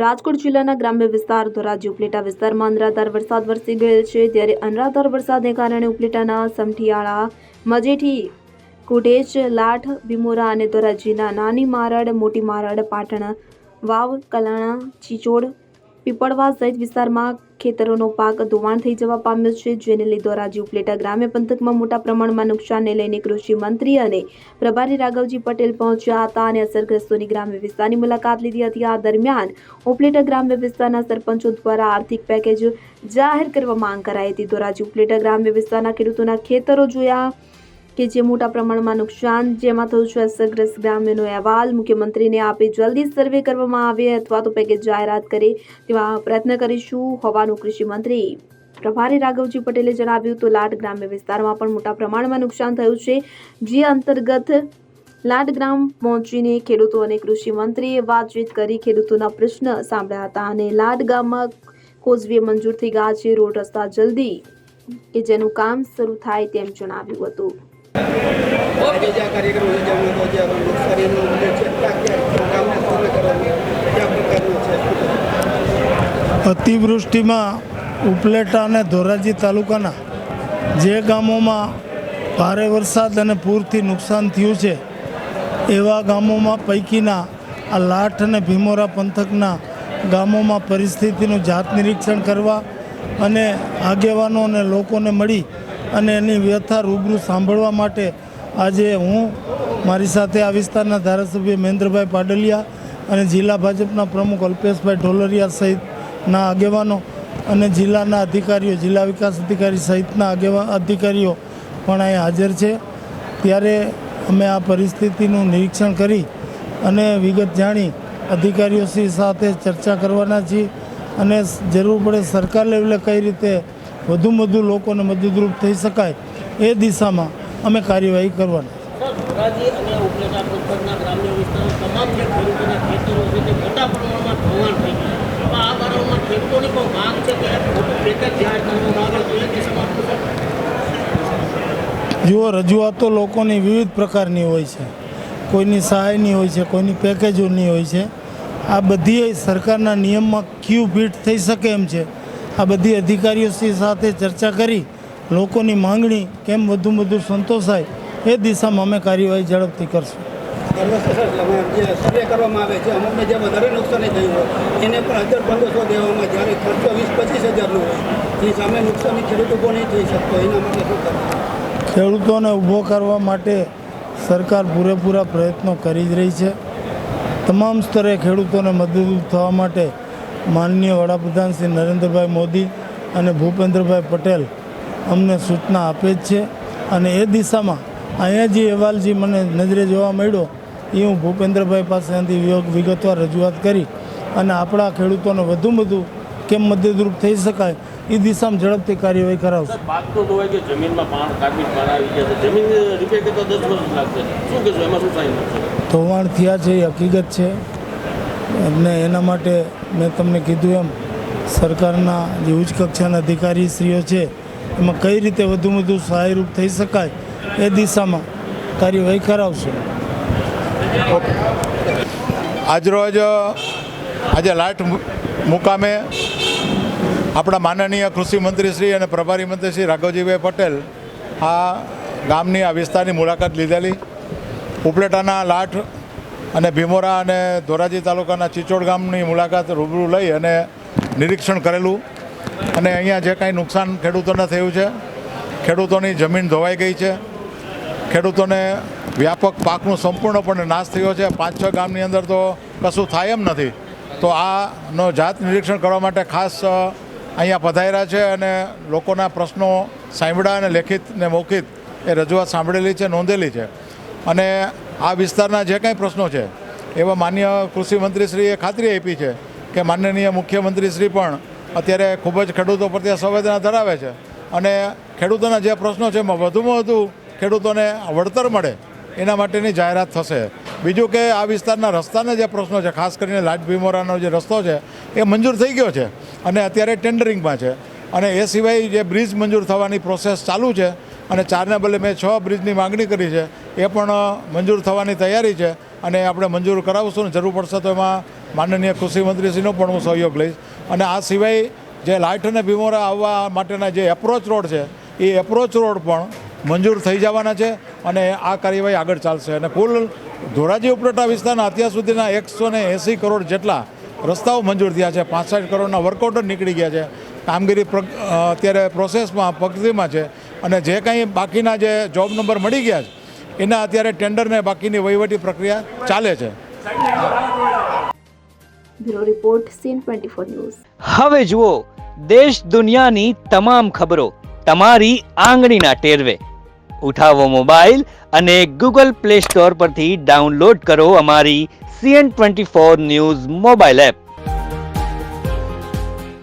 રાજકોટ જિલ્લાના ગ્રામ્ય વિસ્તાર ધોરાજી ઉપલેટા વિસ્તારમાં અનરાધાર વરસાદ વરસી ગયેલ છે. ત્યારે અનરાધાર વરસાદને કારણે ઉપલેટાના સમઠિયાળા, મજેઠી, કુટેજ, લાઠ, ભીમોરા અને ધોરાજીના નાની મારડ, મોટી મારડ, પાટણ, વાવ, કલાણા, ચીચોડ પીપળવા સહિત વિસ્તારમાં ખેતરોનો પાક ધોવાણ થઈ જવા પામ્યો છે. જેને લઈ ધોરાજી ઉપલેટા ગ્રામ્ય પંથકમાં મોટા પ્રમાણમાં નુકસાનને લઈને કૃષિ મંત્રી અને પ્રભારી રાઘવજી પટેલ પહોંચ્યા હતા અને અસરગ્રસ્તોની ગ્રામ્ય વિસ્તારની મુલાકાત લીધી હતી. આ દરમિયાન ઉપલેટા ગ્રામ્ય વિસ્તારના સરપંચો દ્વારા આર્થિક પેકેજ જાહેર કરવા માંગ કરાઈ હતી. ધોરાજી ઉપલેટા ગ્રામ્ય વિસ્તારના ખેડૂતોના ખેતરો જોયા. કે જે મોટા પ્રમાણમાં નુકસાન જેમાં થયું છે, અસરગ્રસ્ત ગ્રામ્યનો અહેવાલ. મુખ્યમંત્રીને આપી જલ્દી સર્વે કરવામાં આવે અથવા તો પેકેજ જાહેરાત કરે તેવા પ્રયત્ન કરીશું હોવાનું કૃષિમંત્રી પ્રભારી રાઘવજી પટેલે જણાવ્યું તો લાટ ગ્રામ્ય વિસ્તારમાં પણ મોટા પ્રમાણમાં નુકસાન થયું છે, જે અંતર્ગત લાટ ગ્રામ પહોંચીને ખેડૂતો અને કૃષિ મંત્રીએ વાતચીત કરી ખેડૂતોના પ્રશ્ન સાંભળ્યા હતા અને લાટ ગામમાં કોઝવે મંજૂર થઈ ગયા છે. રોડ રસ્તા જલ્દી કે જેનું કામ શરૂ થાય તેમ જણાવ્યું હતું. અતિવૃષ્ટિમાં ઉપલેટા અને ધોરાજી તાલુકાના જે ગામોમાં ભારે વરસાદ અને પૂરથી નુકસાન થયું છે, એવા ગામોમાં પૈકીના આ લાઠ અને ભીમોરા પંથકના ગામોમાં પરિસ્થિતિનું જાત નિરીક્ષણ કરવા અને આગેવાનો અને લોકોને મળી અને એની વ્યથા રૂબરૂ સાંભળવા માટે આજે હું મારી સાથે આ વિસ્તારના ધારાસભ્ય મહેન્દ્રભાઈ પાડલિયા અને જિલ્લા ભાજપના પ્રમુખ અલ્પેશભાઈ ઢોલરિયા સહિતના આગેવાનો અને જિલ્લાના અધિકારીઓ, જિલ્લા વિકાસ અધિકારી સહિતના આગેવા અધિકારીઓ પણ અહીં હાજર છે. ત્યારે અમે આ પરિસ્થિતિનું નિરીક્ષણ કરી અને વિગત જાણી અધિકારીઓશ્રી સાથે ચર્ચા કરવાના છીએ અને જરૂર પડે સરકાર લેવલે કઈ રીતે વધુમાં વધુ લોકોને મદદરૂપ થઈ શકાય એ દિશામાં અમે કાર્યવાહી કરવાની? જુઓ રજૂઆતો લોકોની વિવિધ પ્રકારની હોય છે. કોઈની સહાયની હોય છે કોઈની પેકેજોની હોય છે. આ બધી સરકારના નિયમમાં ક્યુ ભીટ થઈ શકે એમ છે. આ બધી અધિકારીઓશ્રી સાથે ચર્ચા કરી લોકોની માંગણી કેમ વધુ વધુ સંતોષાય એ દિશામાં અમે કાર્યવાહી ઝડપથી કરશું. સર્વે કરવામાં આવે છે. અમુકને જે વધારે નુકસાની થયું હોય એને પણ હજાર પંદરસો દેવામાં જ્યારે ખર્ચો વીસ પચીસ હજારનો હોય એ સામે નુકસાની ખેડૂત ઊભો નહીં થઈ શકતો એના માટે શું કરવું? ખેડૂતોને ઊભો કરવા માટે સરકાર પૂરેપૂરા પ્રયત્નો કરી જ રહી છે. તમામ સ્તરે ખેડૂતોને મદદરૂપ થવા માટે માનનીય વડાપ્રધાન શ્રી નરેન્દ્રભાઈ મોદી અને ભૂપેન્દ્રભાઈ પટેલ અમને સૂચના આપે જ છે. અને એ દિશામાં અહીંયા જે અહેવાલ જે મને નજરે જોવા મળ્યો એ હું ભૂપેન્દ્રભાઈ પાસેથી વિગતવાર રજૂઆત કરી અને આપણા ખેડૂતોને વધુ વધુ કેમ મદદરૂપ થઈ શકાય એ દિશામાં ઝડપથી કાર્યવાહી કરાવશું. પાક તો ધોવાય કે જમીનમાં પાણ કાર્બિક પાણ આવી ગયા છે. જમીન રિપેર કરતા દસ વર્ષ લાગશે. શું કહેશો એમાં શું સાઈન ધોવાણ થયા છે એ હકીકત છે. અને એના માટે મેં તમને કીધું એમ, સરકારના જે ઉચ્ચ કક્ષાના અધિકારીશ્રીઓ છે, એમાં કઈ રીતે વધુ વધુ સહાયરૂપ થઈ શકાય એ દિશામાં કાર્યવાહી કરાવશું. આજરોજ, આજે લાઠ મુકામે આપણા માનનીય કૃષિ મંત્રી શ્રી અને પ્રભારી મંત્રી શ્રી રાઘવજીભાઈ પટેલ આ ગામની, આ વિસ્તારની મુલાકાત લીધેલી. ઉપલેટાના લાઠ અને ભીમોરા અને ધોરાજી તાલુકાના ચિચોડ ગામની મુલાકાત રૂબરૂ લઈ અને નિરીક્ષણ કરેલું. અને અહીંયા જે કાંઈ નુકસાન ખેડૂતોને થયું છે, ખેડૂતોની જમીન ધોવાઈ ગઈ છે. ખેડૂતોને વ્યાપક પાકનો સંપૂર્ણપણે નાશ થયો છે. પાંચ છ ગામની અંદર તો કશું થાય એમ નથી. તો આનો જાત નિરીક્ષણ કરવા માટે ખાસ અહીંયા પધાર્યા છે અને લોકોના પ્રશ્નો સાંભળ્યા અને લેખિત ને મૌખિત એ રજૂઆત સાંભળેલી છે, નોંધેલી છે. અને આ વિસ્તારના જે કાંઈ પ્રશ્નો છે, એવા માન્ય કૃષિમંત્રીશ્રીએ ખાતરી આપી છે કે માનનીય મુખ્યમંત્રીશ્રી પણ અત્યારે ખૂબ જ ખેડૂતો પ્રત્યે સંવેદના ધરાવે છે અને ખેડૂતોના જે પ્રશ્નો છે, એમાં વધુમાં વધુ ખેડૂતોને વળતર મળે એના માટેની જાહેરાત થશે. બીજું કે આ વિસ્તારના રસ્તાના જે પ્રશ્નો છે, ખાસ કરીને લાટ ભીમોરાનો જે રસ્તો છે, એ મંજૂર થઈ ગયો છે અને અત્યારે ટેન્ડરિંગમાં છે. અને એ સિવાય જે બ્રિજ મંજૂર થવાની પ્રોસેસ ચાલુ છે અને ચારને બદલે મેં છ બ્રિજની માગણી કરી છે, એ પણ મંજૂર થવાની તૈયારી છે અને આપણે મંજૂર કરાવશું ને જરૂર પડશે તો એમાં માનનીય કૃષિ મંત્રીશ્રીનો પણ હું સહયોગ લઈશ. અને આ સિવાય જે લાઇટ અને ભીમોરા આવવા માટેના જે એપ્રોચ રોડ છે, એ એપ્રોચ રોડ પણ મંજૂર થઈ જવાના છે અને આ કાર્યવાહી આગળ ચાલશે. અને કુલ ધોરાજી ઉપલેટા વિસ્તારના અત્યાર સુધીના એકસો એંસી કરોડ જેટલા રસ્તાઓ મંજૂર થયા છે, પાંસઠ કરોડના વર્કઆઉટ નીકળી ગયા છે. કામગીરી અત્યારે પ્રોસેસમાં પ્રગતિમાં છે. અને જે કંઈ બાકીના જે જોબ નંબર મળી ગયા છે એના અત્યારે ટેન્ડરને બાકીની વહીવટી પ્રક્રિયા ચાલે છે. Bureau report CN twenty four news. હવે જુઓ દેશ દુનિયાની તમામ ખબરો તમારી આંગળીના ટેરવે. ઉઠાવો મોબાઈલ અને ગૂગલ પ્લે સ્ટોર પરથી ડાઉનલોડ કરો અમારી CN twenty four news mobile app.